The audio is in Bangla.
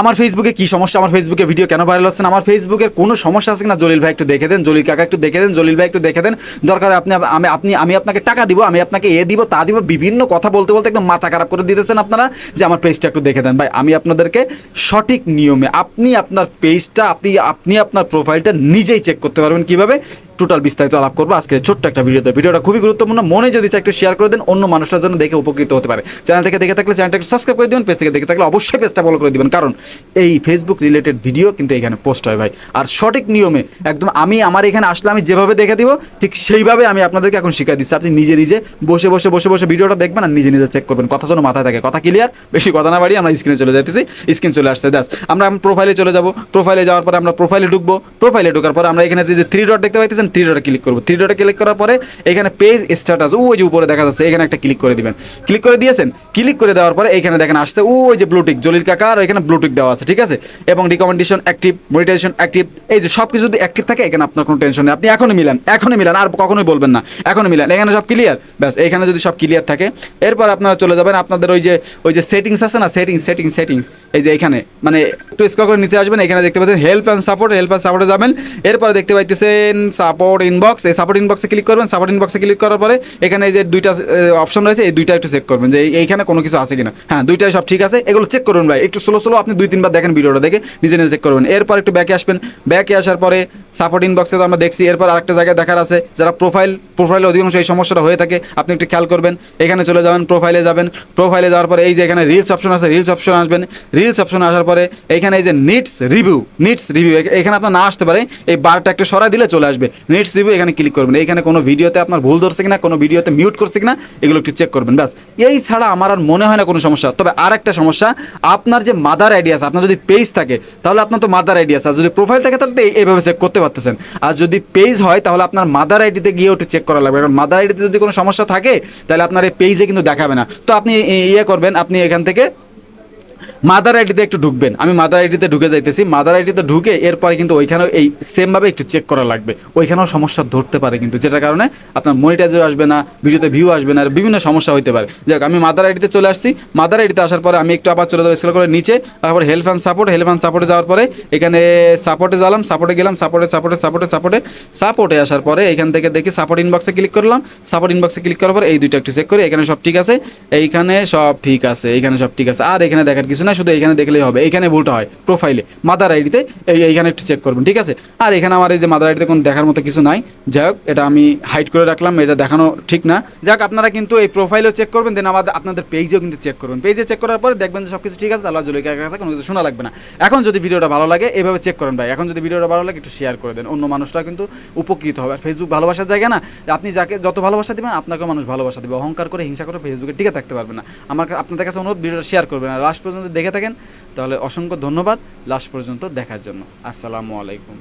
আমার ফেসবুকে কি সমস্যা? আমার ফেসবুকে ভিডিও কেন ভাইরাল হচ্ছে না? আমার ফেসবুকের কোনো সমস্যা আছে কিনা? জলিল ভাই একটু দেখে দেন, জলিল কাকা একটু দেখে দেন, জলিল ভাই একটু দেখে দেন। দরকার আপনি আমি আপনি আমি আপনাকে টাকা দিব, আমি আপনাকে এ দিব, তা দিব, বিভিন্ন কথা বলতে বলতে একদম মাথা খারাপ করে দিতেছেন আপনারা। যে আমার পেজটা একটু দেখে দেন। ভাই, আমি আপনাদেরকে সঠিক নিয়মে আপনি আপনার পেজটা আপনি আপনি আপনার প্রোফাইলটা নিজেই চেক করতে পারবেন কীভাবে। টোটাল বিস্তারিত আলাপ করব আজকে ছোট্ট একটা ভিডিওতে। ভিডিওটা খুবই গুরুত্বপূর্ণ। মনে যদি চাই একটু শেয়ার করে দেন, অন্য মানুষটার জন্য দেখে উপকৃত হতে পারে। চ্যানেল থেকে দেখে থাকলে চ্যানেলটাকে সাবস্ক্রাইব করে দিবেন পেজ থেকে দেখে থাকলে অবশ্যই পেজটা ফলো করে দিবেন। কারণ এই ফেসবুক রিলেটেড ভিডিও কিন্তু এখানে পোস্ট হয় ভাই। আর সঠিক নিয়মে একদম আমি আমার এখানে আসলে আমি যেভাবে দেখে দিব, ঠিক সেইভাবে আমি আপনাদেরকে এখন শিখিয়ে দিচ্ছি। আপনি নিজে নিজে বসে বসে বসে বসে ভিডিওটা দেখবেন আর নিজে নিজে চেক করবেন। কথা যেন মাথায় থাকে, কথা ক্লিয়ার বেশি কথা না বাড়ি আমরা স্ক্রিনে চলে যাইতেছি। স্ক্রিন চলে আসছে দাস আমরা প্রোফাইলে চলে যাব। প্রোফাইলে যাওয়ার পরে আমরা প্রোফাইলে ঢুকবো। প্রোফাইলে ঢোকার পরে আমরা এখানে যে থ্রি ডট দেখতে পাইতেছেন থ্রি ডটে ক্লিক করব। থ্রি ডটে ক্লিক করার পরে এখানে পেজ স্ট্যাটাস ওই যে উপরে দেখা যাচ্ছে, এখানে একটা ক্লিক করে দিবেন। ক্লিক করে দিয়েছেন ক্লিক করে দেওয়ার পরে এখানে দেখেন আসছে ওই যে ব্লুটিক জলিল কাকা আর এখানে ব্লুটিক দেওয়া আছে, ঠিক আছে? এবং রিকমেন্ডেশন অ্যাক্টিভ মনিটাইজেশন অ্যাক্টিভ এই যে সব কিছু যদি অ্যাক্টিভ থাকে, এখানে আপনার কোনো টেনশন নেই। আপনি এখনই মিলান এখনই মিলান, আর কখনোই বলবেন না, এখনই মিলান। এখানে সব ক্লিয়ার ব্যাস, এখানে যদি সব ক্লিয়ার থাকে, এরপর আপনারা চলে যাবেন, আপনাদের ওই যে ওই যে সেটিংস আছে না সেটিংস সেটিংস সেটিংস এই যে এখানে মানে একটু স্কোর করে নিচে আসবেন, এখানে দেখতে পাচ্ছেন help and support help and সাপোর্টে যাবেন, এরপরে দেখতে পাইতেছেন সাপোর্ট ইনবক্স এই সাপোর্ট ইনবক্সে ক্লিক করবেন সাপোর্ট ইনবক্সে ক্লিক করার পরে এখানে এই যে দুইটা অপশন রয়েছে, এই দুইটা একটু চেক করবেন যে এইখানে কোনো কিছু আছে কিনা। হ্যাঁ দুইটাই সব ঠিক আছে, এগুলো চেক করুন ভাই, একটু স্লো স্লো আপনি দুই, তিনবার দেখেন ভিডিওটা দেখে নিজে নিজে চেক করবেন। এরপর একটু ব্যাকে আসবেন ব্যাকে আসার পরে সাপোর্ট ইনবক্সে তো আমরা দেখছি, এরপর আরেকটা জায়গায় দেখার আছে, যারা প্রোফাইল প্রোফাইলে অধিকাংশ এই সমস্যাটা হয়ে থাকে, আপনি একটু খেয়াল করবেন, এখানে চলে যাবেন প্রোফাইলে যাবেন প্রোফাইলে যাওয়ার পরে এই যে এখানে রিলস অপশন আছে রিলস অপশন আসবেন রিলস অপশন আসার পরে এখানে এই যে নিটস রিভিউ নিটস রিভিউ এখানে আপনার না আসতে পারে, এই বারটা একটু সরাই দিলে চলে আসবে। নিটস রিভিউ এখানে ক্লিক করবেন। এখানে কোনো ভিডিওতে আপনার ভুল ধরছে কিনা, কোনো ভিডিওতে মিউট করছে কিনা, এগুলো একটু চেক করবেন, ব্যাস। এই ছাড়া আমার আর মনে হয় না কোনো সমস্যা। তবে আর একটা সমস্যা, আপনার যে মাদার আইডি আছে, আপনার যদি পেজ থাকে, তাহলে আপনার তো মাদার আইডি আছে। আর যদি প্রোফাইল থাকে, তাহলে এইভাবে চেক করতে পারতেছেন। আর যদি পেজ হয়, তাহলে আপনার মাদার আইডিতে গিয়ে একটু চেক করা লাগবে। কারণ মাদার আইডিতে যদি কোনো সমস্যা থাকে, তাহলে আপনার এই পেজে কিন্তু দেখাবে না। তো আপনি ইয়ে করবেন, আপনি এখান থেকে মাদার আইডিতে একটু ঢুকবেন। আমি মাদার আইডিতে ঢুকে যাইতেছি। মাদার আইডিতে ঢুকে এরপরে কিন্তু ওইখানেও এই সেমভাবে একটু চেক করা লাগবে। ওইখানেও সমস্যা ধরতে পারে কিন্তু, যেটার কারণে আপনার মনিটাইজও আসবে না, ভিডিওতে ভিউ আসবে না আর বিভিন্ন সমস্যা হতে পারে। যাক, আমি মাদার আইডিতে চলে আসছি। মাদার আইডিতে আসার পরে আমি একটু আবার চলে যাব স্কেল করে নিচে। তারপর help and support help and সাপোর্টে যাওয়ার পরে এখানে সাপোর্টে গেলাম সাপোর্টে গেলাম সাপোর্টে সাপোর্টে সাপোর্টে সাপোর্টে সাপোর্টে আসার পরে এখান থেকে দেখি সাপোর্ট ইনবক্সে ক্লিক করলাম। সাপোর্ট ইনবক্সে ক্লিক করার পর এই দুইটা একটু চেক করি। এখানে সব ঠিক আছে? এইখানে সব ঠিক আছে, এইখানে সব ঠিক আছে। আর এখানে দেখার কিছু না শুধু এখানে দেখলেই হবে। এখানে ভুলটা হয় প্রোফাইলে মাদার আইডিতে এই এইখানে একটু চেক করবেন, ঠিক আছে? আর এখানে আমার এই যে মাদার আইডিতে কোনো দেখার মতো কিছু নাই। যাই হোক, এটা আমি হাইড করে রাখলাম, এটা দেখানো ঠিক না। যাক, আপনারা কিন্তু এই প্রোফাইলও চেক করবেন দেন আমাদের আপনাদের পেজেও কিন্তু চেক করবেন। পেজে চেক করার পরে দেখবেন যে সব কিছু ঠিক আছে তাহলে জলিকা কাছে কোনো কিছু শোনা লাগবে না। এখন যদি ভিডিওটা ভালো লাগে এইভাবে চেক করেন ভাই। এখন যদি ভিডিওটা ভালো লাগে, একটু শেয়ার করে দেন। অন্য মানুষরা কিন্তু উপকৃত হবে। আর ফেসবুক ভালোবাসার জায়গা না, আপনি যাকে যত ভালোবাসা দিবেন, আপনাকেও মানুষ ভালোবাসা দেবে। অহংকার করে, হিংসা করে ফেসবুকে টিকে থাকতে পারবে না। আমার আপনাদের কাছে অনুরোধ, ভিডিওটা শেয়ার করবেন। আর লাস্ট পর্যন্ত দেখে থাকেন তাহলে অসংখ্য ধন্যবাদ। লাস্ট পর্যন্ত দেখার জন্য। আসসালামু আলাইকুম।